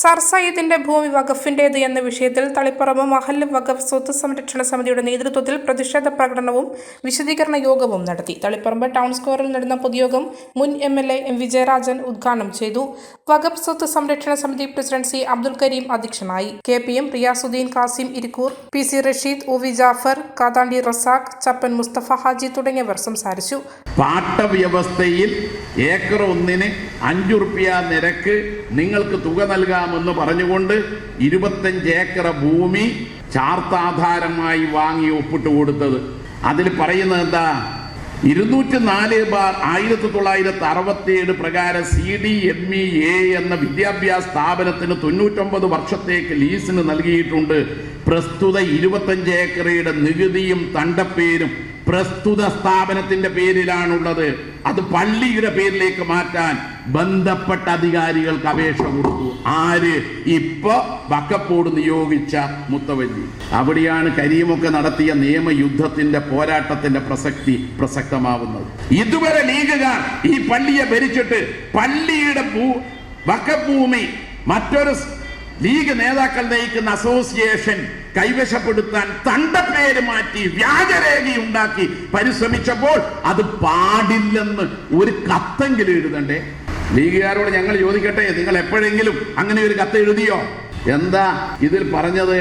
Sir സയ്യിദിന്റെ ഭൂമി വഖഫിന്റേത് എന്ന വിഷയത്തിൽ തളിപ്പറമ്പ് മഹല്ല് വഖഫ് സ്വത്ത് സംരക്ഷണ സമിതിയുടെ നേതൃത്വത്തിൽ പ്രതിഷേധ പ്രകടനവും വിശദീകരണ യോഗവും നടത്തി. തളിപ്പറമ്പ് ടൗൺ സ്ക്വയറിൽ നടന്ന പൊതുയോഗം മുൻ M L A M Vijayarajan ഉദ്ഘാടനം ചെയ്തു. വഖഫ് സ്വത്ത് സംരക്ഷണ സമിതി പ്രസിഡന്റ് സി അബ്ദുൽ കരീം അധ്യക്ഷനായി. K P M Riyasudheen Kasim Irikkur P C Rasheed O V Jafar Kathandi Razak Chappan Mustafa Haji തുടങ്ങിയവർ സംസാരിച്ചു. പാട്ടവ്യവസ്ഥയിൽ ഏക്കർ ഒന്നിന് അഞ്ചു റുപ്യ നിരക്ക് നിങ്ങൾക്ക് തുക നൽകാമെന്ന് പറഞ്ഞുകൊണ്ട് ഇരുപത്തഞ്ച് ഏക്കർ ഭൂമി ചാർത്താധാരമായി വാങ്ങി ഒപ്പിട്ട് കൊടുത്തത്. അതിൽ പറയുന്നത് എന്താ? ഇരുന്നൂറ്റി നാല് ബാർ ആയിരത്തി തൊള്ളായിരത്തി അറുപത്തിയേഴ് പ്രകാരം C D M E A എന്ന വിദ്യാഭ്യാസ സ്ഥാപനത്തിന് തൊണ്ണൂറ്റൊമ്പത് വർഷത്തേക്ക് ലീസിന് നൽകിയിട്ടുണ്ട്. പ്രസ്തുത ഇരുപത്തഞ്ച് ഏക്കറയുടെ നികുതിയും തണ്ടപ്പേരും പ്രസ്തുത സ്ഥാപനത്തിന്റെ പേരിലാണുള്ളത്. അത് പള്ളിയുടെ പേരിലേക്ക് മാറ്റാൻ ബന്ധപ്പെട്ട അധികാരികൾക്ക് അപേക്ഷ കൊടുത്തു. ആര്? ഇപ്പൊ വക്കപ്പോട് നിയോഗിച്ച മുത്തവല്ലി. അവിടെയാണ് കരീമൊക്കെ നടത്തിയ നിയമയുദ്ധത്തിന്റെ പോരാട്ടത്തിന്റെ പ്രസക്തി പ്രസക്തമാവുന്നത്. ഇതുവരെ ലീഗുകാർ ഈ പള്ളിയെ ഭരിച്ചിട്ട് പള്ളിയുടെ ഭൂ വക്കഭൂമി മറ്റൊരു ലീഗ് നേതാക്കൾ നയിക്കുന്ന അസോസിയേഷൻ കൈവശപ്പെടുത്താൻ തന്റെ പേര് മാറ്റി വ്യാജരേഖയുണ്ടാക്കി പരിശ്രമിച്ചപ്പോൾ അത് പാടില്ലെന്ന് ഒരു കത്തെങ്കിലും എഴുതണ്ടേ? ലീഗുകാരോട് ഞങ്ങൾ ചോദിക്കട്ടെ നിങ്ങൾ എപ്പോഴെങ്കിലും അങ്ങനെ ഒരു കത്ത് എഴുതിയോ? എന്താ ഇതിൽ പറഞ്ഞത്?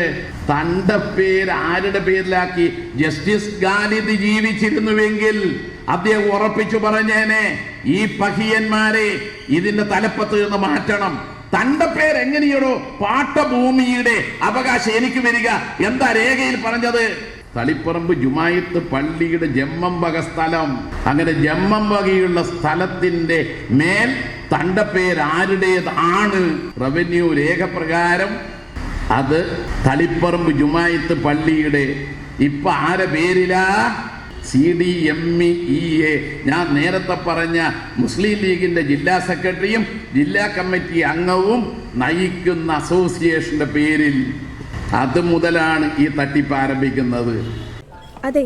തന്റെ പേര് ആരുടെ പേരിലാക്കി? ജസ്റ്റിസ് ഗാലിദ് ജീവിച്ചിരുന്നുവെങ്കിൽ അദ്ദേഹം ഉറപ്പിച്ചു പറഞ്ഞേനെ ഈ പഹിയന്മാരെ ഇതിന്റെ തലപ്പത്ത് നിന്ന് മാറ്റണം. തന്റെ പേര് എങ്ങനെയാണോ പാട്ടഭൂമിയുടെ അവകാശം എനിക്ക് വരിക എന്താ രേഖയിൽ പറഞ്ഞത്? തളിപ്പറമ്പ് ജുമായത്ത് പള്ളിയുടെ ജമ്മം വക സ്ഥലം. അങ്ങനെ ജമ്മം വകയുള്ള സ്ഥലത്തിന്റെ മേൽ തന്റെ പേര് ആരുടേതാണ് റവന്യൂ രേഖ പ്രകാരം അത് തളിപ്പറമ്പ് ജുമായത്ത് പള്ളിയുടെ ഇപ്പൊ ആരെ പേരിലാ? C D M E A ഞാൻ നേരത്തെ പറഞ്ഞ മുസ്ലിം ലീഗിന്റെ ജില്ലാ സെക്രട്ടറിയും ജില്ലാ കമ്മിറ്റി അംഗവും നയിക്കുന്ന അസോസിയേഷന്റെ പേരിൽ അത് മുതലാണ് ഈ തട്ടിപ്പ് ആരംഭിക്കുന്നത്. അതെ